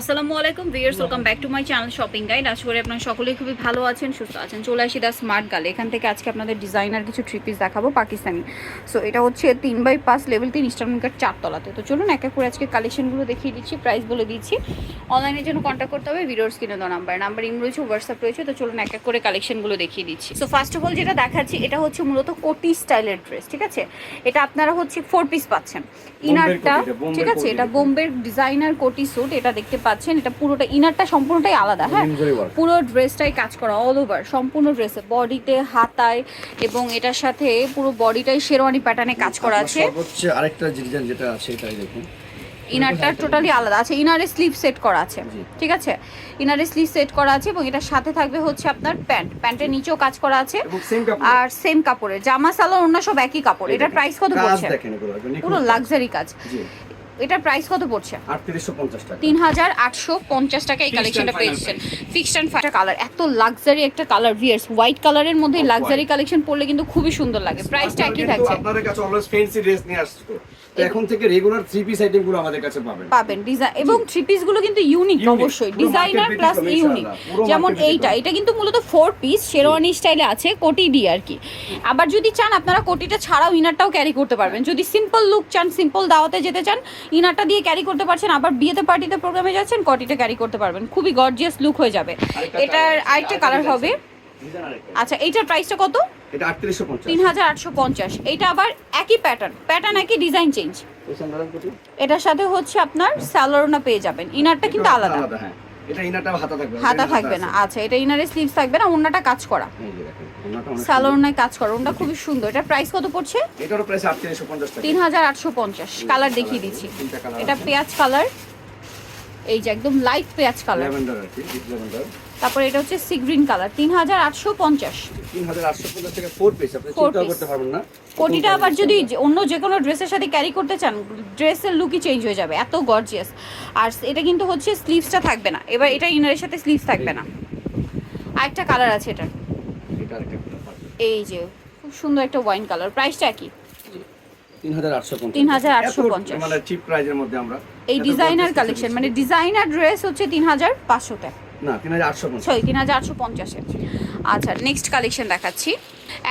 আসসালামু আলাইকুম viewers welcome back to my channel shopping guide আশা করি আপনারা সকলেই খুবই ভালো আছেন সুস্থ আছেন। চলে আসি দা স্মার্ট গালে এখান থেকে আজকে আপনাদের ডিজাইনার কিছু থ্রি পিস দেখাবো পাকিস্তানি। সো এটা হচ্ছে তিন বাই পাঁচ লেভেল তিন ইস্টার্ন কার্ড চারতলাতে। তো চলুন এক এক করে আজকে কালেকশনগুলো দেখিয়ে দিচ্ছি প্রাইস বলে দিচ্ছি। অনলাইনের জন্য কন্ট্যাক্ট করতে হবে ভিডিওর স্ক্রিনে দেওয়া নাম্বার নাম্বার ইম রয়েছে হোয়াটসঅ্যাপ রয়েছে। তো চলুন এক এক করে কালেকশনগুলো দেখিয়ে দিচ্ছি। সো ফার্স্ট অফ অল যেটা দেখাচ্ছি এটা হচ্ছে মূলত কোটি স্টাইলের ড্রেস ঠিক আছে? এটা আপনারা হচ্ছে ফোর পিস পাচ্ছেন। ইনারটা ঠিক আছে? এটা এটা। বোম্বের ডিজাইনার কোটি স্যুট এটা দেখতে পাচ্ছেন এটা পুরোটা ইনারটা সম্পূর্ণটাই আলাদা হ্যাঁ? পুরো ড্রেসটাই কাজ করা অল ওভার সম্পূর্ণ ড্রেসে বডিতে হাতায় এবং এটার সাথে পুরো বডিটাই শেরওয়ানি প্যাটার্নে কাজ করা আছে। আরেকটা ডিজাইন যেটা আছে এটাই দেখুন। ইনারটা টোটালি আলাদা আছে ইনারে স্লিভ সেট করা আছে ঠিক আছে? ইনারে স্লিভ সেট করা আছে এবং এটার সাথে থাকবে হচ্ছে আপনার প্যান্ট প্যান্টের নিচেও কাজ করা আছে। এবং সেম কাপড়। আর সেম কাপড়ের জামা সালোয়ার অন্য সব একই কাপড় এটার প্রাইস কত পড়ছে? পুরো লাক্সারি কাজ। এটার প্রাইস কত পড়ছে? 3850 টাকা। তিন হাজার আটশো পঞ্চাশ টাকা এই কালেকশনটা পেয়েছেন। ফিক্সড এন্ড ফাটা কালার এত লাক্সারি একটা কালার ভিয়ার্স হোয়াইট কালারের মধ্যে লাক্সারি কালেকশন পড়লে কিন্তু খুবই সুন্দর লাগে। প্রাইসটা একই থাকছে। আপনাদের কাছে অলওয়েজ ফ্যান্সি ড্রেস নিয়ে আসছে। এখন থেকে রেগুলার থ্রি পিস আইটেমগুলো আমাদের কাছে পাবেন। পাবেন। ডিজাইন এবং থ্রি পিসগুলো কিন্তু ইউনিক অবশ্যই। ডিজাইনার প্লাস ইউনিক যেমন এইটা এটা কিন্তু মূলত ফোর পিস শেরওয়ানি স্টাইলে আছে কোটি দিয়ে আর কি। আবার যদি চান আপনারা কোটিটা ছাড়াও ইনারটাও ক্যারি করতে পারবেন। যদি সিম্পল লুক চান সিম্পল দাওয়াতে যেতে চান ইনারটা দিয়ে ক্যারি করতে পারছেন আবার বিয়েতে পার্টিতে প্রোগ্রামে যাচ্ছেন কোটিটা ক্যারি করতে পারবেন। খুবই গর্জিয়াস লুক হয়ে যাবে। এটার আরেকটা কালার হবে। আচ্ছা এইটার প্রাইসটা কত? এটা 3850 তিন হাজার আটশো পঞ্চাশ। এইটা আবার একই প্যাটার্ন প্যাটার্ন একই ডিজাইন চেঞ্জ? এটার সাথে হচ্ছে আপনার স্যালোরনা পেয়ে যাবেন। ইনারটা কিন্তু আলাদা। হ্যাঁ। এটা হাতা থাকবে হাতা থাকবে না। আচ্ছা এটা ইনারে স্লিভস থাকবে না অন্যটা কাজ করা। স্যালোরনায় কাজ করা। ওটা খুবই সুন্দর। এটার প্রাইস কত পড়ছে? এটারও প্রাইস 3850 টাকা। তিন হাজার আটশো পঞ্চাশ। কালার দেখিয়ে দিচ্ছি। এটা পেঁয়াজ কালার এই যে একদম লাইট পেঁয়াজ কালার ল্যাভেন্ডার আর কি ল্যাভেন্ডার তারপরে এটা হচ্ছে সি গ্রিন কালার তিন হাজার আটশো পঞ্চাশ 3850 টাকা ফোর পিস আপনি Four করতে পারবেন না। কোটিটা আবার যদি অন্য যে কোনো ড্রেসের সাথে ক্যারি করতে চান ড্রেসের লুকই চেঞ্জ হয়ে যাবে এত গর্জিয়াস আর এটা কিন্তু হচ্ছে স্লিভসটা থাকবে না। এবার এটা ইনারের সাথে স্লিভস থাকবে না। আরেকটা কালার আছে এটা এটা আরেকটা এই যে খুব সুন্দর একটা ওয়াইন কালার প্রাইসটা কি? 3850 3850 এত মানে চিপ প্রাইজের মধ্যে আমরা এই ডিজাইনার কালেকশন মানে ডিজাইনার ড্রেস হচ্ছে তিন হাজার পাঁচশোতে। না 3850 সরি তিন হাজার আটশো পঞ্চাশে আচ্ছা নেক্সট কালেকশন দেখাচ্ছি।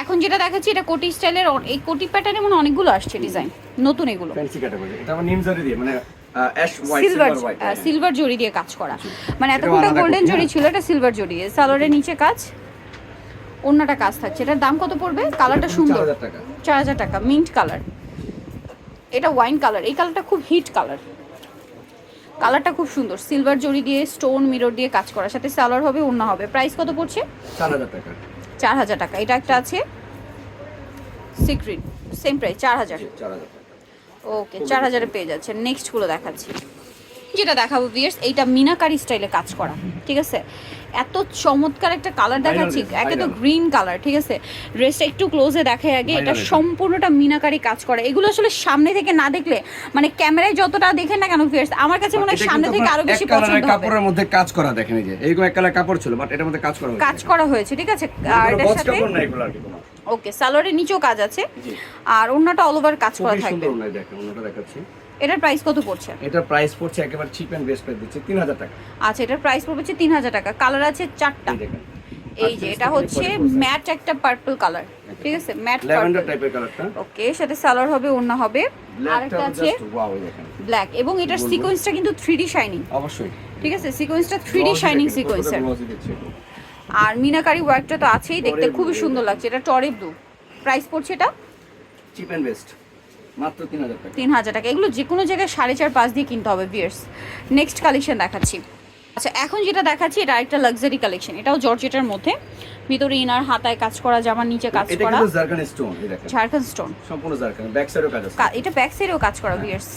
এখন যেটা দেখাচ্ছি এটা কোটি স্টাইলের এই কোটি প্যাটার্নে মানে অনেকগুলো আসছে ডিজাইন নতুন এগুলো। ফ্যান্সি ক্যাটাগরি এটা আবার নিম জরি দিয়ে মানে সিলভার সিলভার হোয়াইট জড়ি দিয়ে কাজ করা। মানে এতক্ষণটা গোল্ডেন জড়ি হ্যাঁ। ছিল এটা সিলভার জড়ি। সালোয়ারের নিচে কাজ অন্যটা কাজ থাকছে। এটার দাম কত পড়বে? কালারটা সুন্দর। চার হাজার টাকা মিন্ট কালার এটা ওয়াইন কালার এই কালারটা খুব হিট কালার কালারটা খুব সুন্দর। সিলভার জড়ি দিয়ে স্টোন মিরর দিয়ে কাজ করার সাথে সালোয়ার হবে অন্য হবে। প্রাইস কত পড়ছে? চার হাজার টাকা। এটা একটা আছে সিক্রিট সেম প্রাইস চার হাজার। জি 4000 টাকা। ওকে চার হাজারে পেয়ে যাচ্ছেন। নেক্সটগুলো দেখাচ্ছি। যেটা দেখাবো ভিয়ার্স এইটা মিনাকারি স্টাইলে কাজ করা। ঠিক আছে? এত চমৎকার একটা কালার দেখাচ্ছি একে তো গ্রিন কালার ঠিক আছে? ড্রেসটা একটু ক্লোজে দেখে আগে এটা সম্পূর্ণটা মিনাকারি কাজ করা। এগুলো আসলে সামনে থেকে না দেখলে মানে ক্যামেরায় যতটা দেখেন না কেন ভিয়ার্স আমার কাছে মনে হয় সামনে থেকে আরও বেশি পছন্দ হবে। কাপড়ের মধ্যে কাজ করা দেখেন এই যে। এইরকম এক কালার কাপড় ছিল বাট এটার মধ্যে কাজ করা হয়েছে। কাজ করা হয়েছে ঠিক আছে? আর এটার সাথে কাপড় না এগুলো আর কি ওকে সালোয়ারের নিচেও কাজ আছে। আর অন্যটা অল ওভার কাজ করা থাকবে। ওটা দেখাচ্ছি। এটার প্রাইস কত পড়ছে? এটার প্রাইস পড়ছে একেবারে চিপ এন্ড বেস্ট প্রাইস দিচ্ছে 3000 টাকা। আচ্ছা এটার প্রাইস পড়বে হচ্ছে তিন হাজার টাকা। কালার আছে চারটা। এই যে এটা হচ্ছে ম্যাট একটা পার্পল কালার ঠিক আছে? ম্যাট ল্যাভেন্ডার টাইপের কালারটা ওকে সাথে সালোয়ার হবে অন্য হবে। আরেকটা আছে ওয়াও দেখেন। ব্ল্যাক এবং এটার। সিকোয়েন্সটা কিন্তু থ্রি ডি শাইনিং অবশ্যই। ঠিক আছে? সিকোয়েন্সটা থ্রি ডি শাইনিং সিকোয়েন্সের আর মিনাকারি ওয়ার্কটা তো আছেই দেখতে খুবই সুন্দর লাগছে। এটা টরে ব্লু প্রাইস পড়ছে এটা? চিপ এন্ড বেস্ট মাত্র 3000 টাকা। এগুলো যে কোনো জায়গায় সাড়ে চার পাঁচ দিয়ে কিনতে হবে বিয়ার্স নেক্সট কালেকশন দেখাচ্ছি। আচ্ছা এখন যেটা দেখাচ্ছি এটা একটা লাক্সারি কালেকশন এটাও জর্জেটার মধ্যে। ভিতরে ইনার হাতায় কাজ করা জামার নিচে কাজ এটা করা। কিন্তু জারকান স্টোন এই দেখেন। স্টোন সম্পূর্ণ জারকান ব্যাক সাইডেও কাজ আছে। এটা ব্যাক সাইডেও কাজ করা বিয়ার্স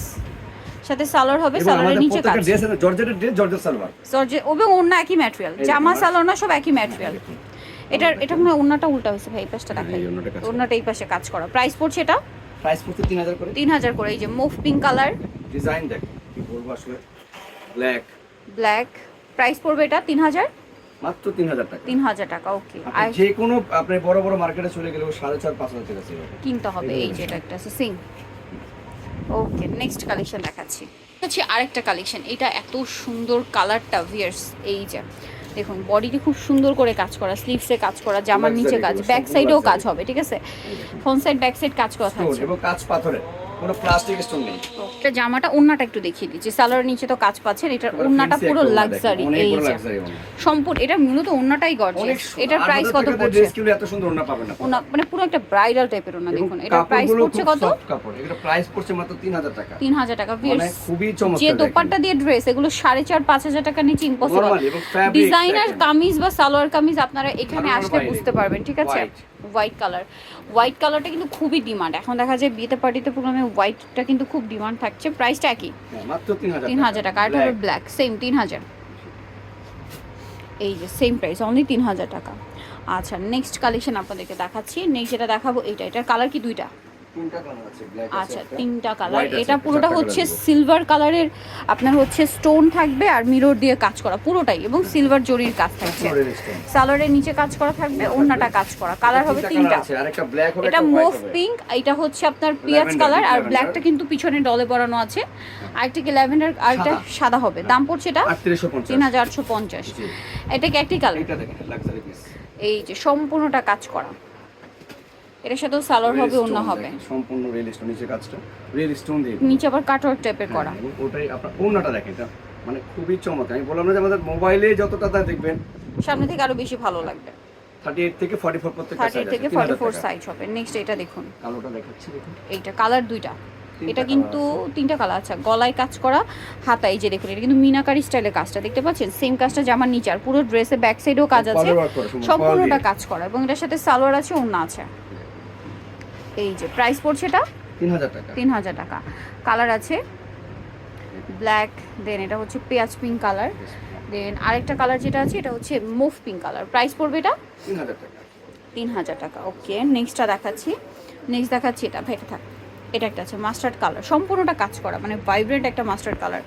সাথে সালোয়ার হবে সালোয়ারের নিচে কাজ। প্রত্যেকটা ড্রেস জর্জেটের ড্রেস জর্জেট সালোয়ার। জর্জে এবং অন্য একই ম্যাটেরিয়াল জামা সালোয়ার না সব একই ম্যাটেরিয়াল এটার এটা মনে হয় অন্যটা উল্টা হয়েছে ভাই এই পাশটা হ্যাঁ, দেখাই। অন্যটা এই পাশে কাজ করা। প্রাইস পড়ছে এটা? প্রাইস পড়ছে 3000 করে। তিন হাজার করে এই যে মুভ পিঙ্ক কালার। ডিজাইন দেখ কি বলব আসলে ব্ল্যাক ব্ল্যাক প্রাইস পড়বে এটা তিন হাজার? মাত্র 3000 টাকা। তিন হাজার টাকা ওকে আর যে কোনো আপনি বড় বড় মার্কেটে চলে গেলেও চার পাঁচ হাজার টাকা ছিল। কিনতে হবে এই যে এটা একটা সিং। ওকে নেক্সট কালেকশন দেখাচ্ছি। হচ্ছে আরেকটা কালেকশন এটা এত সুন্দর কালারটা ভিয়ার্স এই যে। দেখুন বডিটি খুব সুন্দর করে কাজ করা স্লিভসে কাজ করা জামার নিচে কাজ ব্যাক সাইডেও। কাজ হবে ঠিক আছে? ফ্রন্ট সাইড ব্যাক সাইড কাজ করা থাকছে। এবং কাজ পাথরের। কোনো প্লাস্টিক স্টোন নেই। এটা জামাটা ওন্নাটা একটু দেখিয়ে দিচ্ছি। সালোয়ার নিচে তো কাজ পাচ্ছেন এটার ওন্নাটা পুরো লাক্সারি এই। সম্পূর্ণ এটা মূলত ওন্নাটাই অনেক গর্জিয়াস এটার প্রাইস কত পড়ছে? dress কিনলে এত সুন্দর ওড়না পাবেন না। ওনা মানে পুরো একটা ব্রাইডাল টাইপের ওনা এবং দেখুন এটার প্রাইস পড়ছে কত? কাপড় এটা প্রাইস পড়ছে মাত্র 3000 টাকা। তিন হাজার টাকা মানে খুবই চমৎকার যে দোপাট্টা দিয়ে ড্রেস এগুলো সাড়ে চার পাঁচ হাজার টাকা নিচে ইম্পসিবল ডিজাইনার কামিজ বা সালোয়ার কামিজ আপনারা এখানে আসলে বুঝতে পারবেন ঠিক আছে। হোয়াইট কালার হোয়াইট কালারটা কিন্তু খুবই ডিমান্ড এখন দেখা যায় বিয়েতে পার্টিতে প্রোগ্রামে হোয়াইটটা কিন্তু খুব ডিমান্ড থাকছে। প্রাইসটা একই। হ্যাঁ, মাত্র 3000 তিন হাজার টাকা। আর এটা ব্ল্যাক সেম তিন হাজার। এই যে সেম প্রাইস অনলি তিন হাজার টাকা। আচ্ছা নেক্সট কালেকশন আপনাদেরকে দেখাচ্ছি। নেক্সট যেটা দেখাবো এইটা। এটার কালার কি দুইটা? আচ্ছা তিনটা কালার এটা পুরোটা হচ্ছে সিলভার কালারের আপনার হচ্ছে স্টোন থাকবে আর মিরর দিয়ে কাজ করা পুরোটাই এবং সিলভার জরির কাজ থাকছে। সালোয়ারের নিচে কাজ করা থাকবে অন্যটা কাজ করা। কালার হবে তিনটা এটা মুভ পিঙ্ক এটা হচ্ছে আপনার পিঁয়াজ কালার আর ব্ল্যাকটা কিন্তু পিছনে ডলে পরানো আছে। আরেকটা কি ল্যাভেন্ডার আরেকটা সাদা। সাদা হবে। দাম পড়ছে এটা তিন হাজার আটশো পঞ্চাশ। এটা কি একটি কালার এটা এই যে সম্পূর্ণটা কাজ করা। এটার সাথেও সালোয়ার হবে অন্য হবে। সম্পূর্ণ রিয়েল স্টোন নিচে কাজটা রিয়েল স্টোন দিয়ে নিচে আবার কাটওয়ার্ক টাইপের করা। হ্যাঁ, ওটাই আপনার দেখেন এটা মানে খুবই চমৎকার। আমি বললাম না যে আমাদের মোবাইলে যতটা তা দেখবেন। সামনে থেকে আরও বেশি ভালো লাগবে। 38 থেকে 44 প্রত্যেকটা থার্টি সাইজ থেকে আছে ফর্টি 3000 ফোর টাকা। সাইজ হবে। নেক্সট এটা দেখুন। কালোটা দেখাচ্ছি দেখুন। এইটা কালার দুইটা। এটা কিন্তু তিনটা কালার আচ্ছা গলায় কাজ করা হাতা এই যে দেখুন এটা কিন্তু মিনাকারি স্টাইলে কাজটা। দেখতে পাচ্ছেন? সেম কাজটা জামার নিচে আর পুরো ড্রেসে ব্যাক সাইডেও কাজ আছে। সম্পূর্ণটা কাজ করা। এবং এটার সাথে সালোয়ার আছে অন্য আছে। এই যে প্রাইস পড়ছে এটা? 3000 টাকা। তিন হাজার টাকা। কালার আছে ব্ল্যাক দেন এটা হচ্ছে পেঁয়াজ পিঙ্ক কালার দেন আরেকটা কালার যেটা আছে এটা হচ্ছে মুভ পিঙ্ক কালার প্রাইস পড়বে এটা? 3000 টাকা। তিন হাজার টাকা ওকে নেক্সটটা দেখাচ্ছি। নেক্সট দেখাচ্ছি এটা ভেটে থাক। এটা একটা আছে মাস্টার্ড কালার সম্পূর্ণটা কাজ করা মানে ভাইব্রেন্ট একটা মাস্টার্ড কালার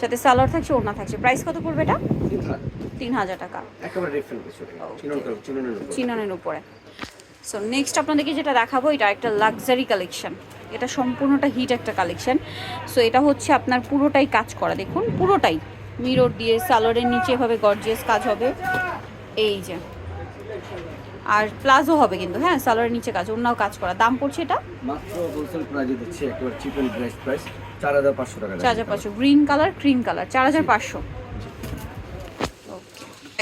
সাথে সালোয়ার থাকছে ওড়না থাকছে। প্রাইস কত পড়বে এটা? 3000 তিন হাজার টাকা। একেবারে ডিফারেন্ট কিছু চিনন চিননের উপর। চিননের উপরে। সো নেক্সট আপনাদেরকে যেটা দেখাবো এটা একটা লাক্সারি কালেকশন এটা সম্পূর্ণটা হিট একটা কালেকশন সো এটা হচ্ছে আপনার পুরোটাই কাজ করা। দেখুন পুরোটাই। মিরর দিয়ে সালোয়ারের নিচে এভাবে গর্জিয়াস কাজ হবে। এই যে। আর প্লাজো হবে কিন্তু হ্যাঁ সালোয়ারের নিচে কাজ অন্যও কাজ করা। দাম পড়ছে এটা? মাত্র হোলসেল প্রাইজে দিচ্ছি একেবারে চিপ এন্ড বেস্ট প্রাইস 4500 টাকা চার হাজার পাঁচশো। গ্রিন কালার ক্রিম কালার চার হাজার পাঁচশো।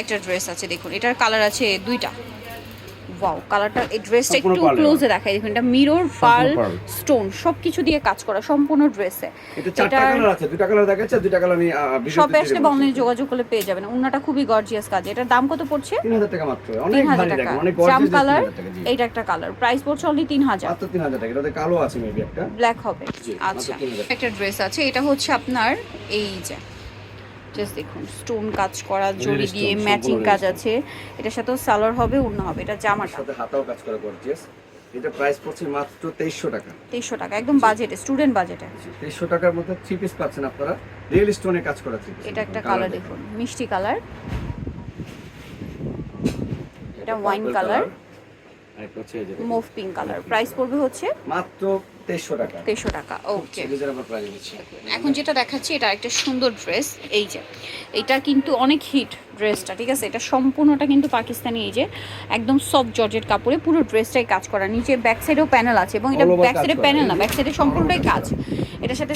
একটা ড্রেস আছে দেখুন। এটার কালার আছে দুইটা। ওয়াও কালারটা এই ড্রেসটা একটু ক্লোজে দেখাই দেখুন এটা মিরর পার্ল স্টোন সব কিছু দিয়ে কাজ করা সম্পূর্ণ ড্রেসে এটা চারটা কালার আছে দুইটা কালার দেখাচ্ছে দুইটা কালার আমি সব আসলে বা অনলাইনে যোগাযোগ করলে পেয়ে যাবেন। ওনাটা খুবই গর্জিয়াস কাজ। এটার দাম কত পড়ছে? 3000 টাকা মাত্র। অনেক ভারী টাকা। অনেক জাম কালার 3000 এইটা একটা কালার প্রাইস পড়ছে অনলি তিন হাজার। মাত্র 3000 টাকা। এটাতে কালো আছে মেবি একটা। ব্ল্যাক হবে। আচ্ছা। একটা ড্রেস আছে। এটা হচ্ছে আপনার এই যে জাস্ট দেখুন স্টোন কাজ করা জড়ি দিয়ে ম্যাচিং কাজ আছে। এটার সাথেও সালোয়ার হবে অন্য হবে এটা জামাটা। সাথে হাতাও কাজ করা গর্জিয়াস এটা প্রাইস পড়ছে মাত্র 2300 টাকা। তেইশশো টাকা একদম বাজেটে স্টুডেন্ট বাজেটে 2300 টাকার মধ্যে থ্রি পিস পাচ্ছেন আপনারা। রিয়েল স্টোনে কাজ করা থ্রি এটা একটা কালার দেখুন। মিষ্টি কালার এটা মুভ পিঙ্ক কালার প্রাইস পড়বে হচ্ছে মাত্র 2300 টাকা। ওকে রিজনেবল প্রাইস দিচ্ছি। এখন যেটা দেখাচ্ছি এটা একটা সুন্দর ড্রেস এই যে। এটা কিন্তু অনেক হিট ড্রেসটা ঠিক আছে? এটা সম্পূর্ণটা কিন্তু পাকিস্তানি এই যে। একদম সফট কাপড়ে পুরো ড্রেসটাই কাজ করা। নিচে ব্যাক সাইডেও প্যানেল আছে এবং এটা ব্যাক সাইডে প্যানেল না ব্যাক সাইডে সম্পূর্ণটাই কাজ। এটার সাথে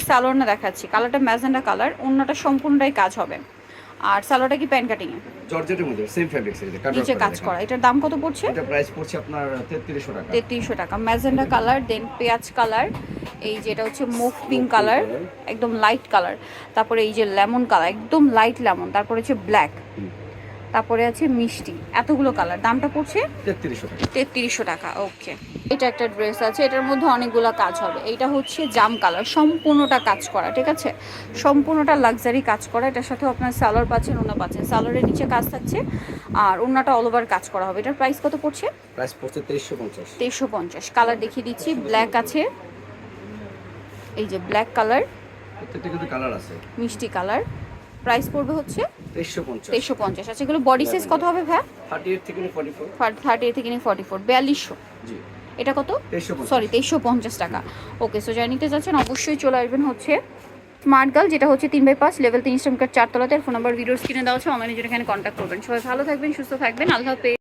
দেখাচ্ছি। কালারটা ম্যাজেন্ডা কালার অন্যটা সম্পূর্ণটাই কাজ হবে। আর সালোয়ারটা কি প্যান্ট কাটিং এ? জর্জেটের মধ্যে সেম ফেব্রিক সাইজে কাট নিচে কাজ করা। এটার দাম কত পড়ছে? এটা প্রাইস পড়ছে আপনার 3300 টাকা। তেত্রিশশো টাকা। ম্যাজেন্ডা কালার দেন পেঁয়াজ কালার এই যেটা হচ্ছে মুভ পিঙ্ক কালার একদম লাইট কালার তারপরে এই যে লেমন কালার একদম লাইট লেমন তারপরে হচ্ছে ব্ল্যাক। তারপরে আছে মিষ্টি। এতগুলো কালার দামটা পড়ছে? তেত্রিশশো টাকা। ওকে এটা একটা ড্রেস আছে এটার মধ্যে অনেকগুলো কাজ হবে। এইটা হচ্ছে জাম কালার সম্পূর্ণটা কাজ করা ঠিক আছে? সম্পূর্ণটা লাক্সারি কাজ করা। এটার সাথেও আপনার সালোয়ার পাচ্ছেন ওনা পাচ্ছেন। সালোয়ারের নিচে কাজ থাকছে আর ওনাটা অল ওভার কাজ করা হবে। এটার প্রাইস কত পড়ছে? প্রাইস পড়ছে 2350 তেইশশো পঞ্চাশ। কালার দেখিয়ে দিচ্ছি ব্ল্যাক আছে। এই যে ব্ল্যাক কালার প্রত্যেকটা কিন্তু কালার আছে। মিষ্টি কালার প্রাইস পড়বে হচ্ছে 2350 তেইশশো পঞ্চাশ। আচ্ছা এগুলো বডি সাইজ কত হবে ভ্যা 38 থেকে 44 থার্টি থেকে নিয়ে ফর্টি ফোর বিয়াল্লিশশো। জি। এটা কত? 2350 সরি তেইশশো পঞ্চাশ টাকা। ওকে সো যাই নিতে যাচ্ছেন অবশ্যই চলে আসবেন হচ্ছে স্মার্ট গার্ল যেটা হচ্ছে তিন বাই পাঁচ লেভেল তিন স্টামকার চারতলাতে। ফোন নাম্বার ভিডিওর স্ক্রিনে দেওয়া আছে অনলাইনে যেটা এখানে কন্ট্যাক্ট করবেন। সবাই ভালো থাকবেন সুস্থ থাকবেন। আল্লাহ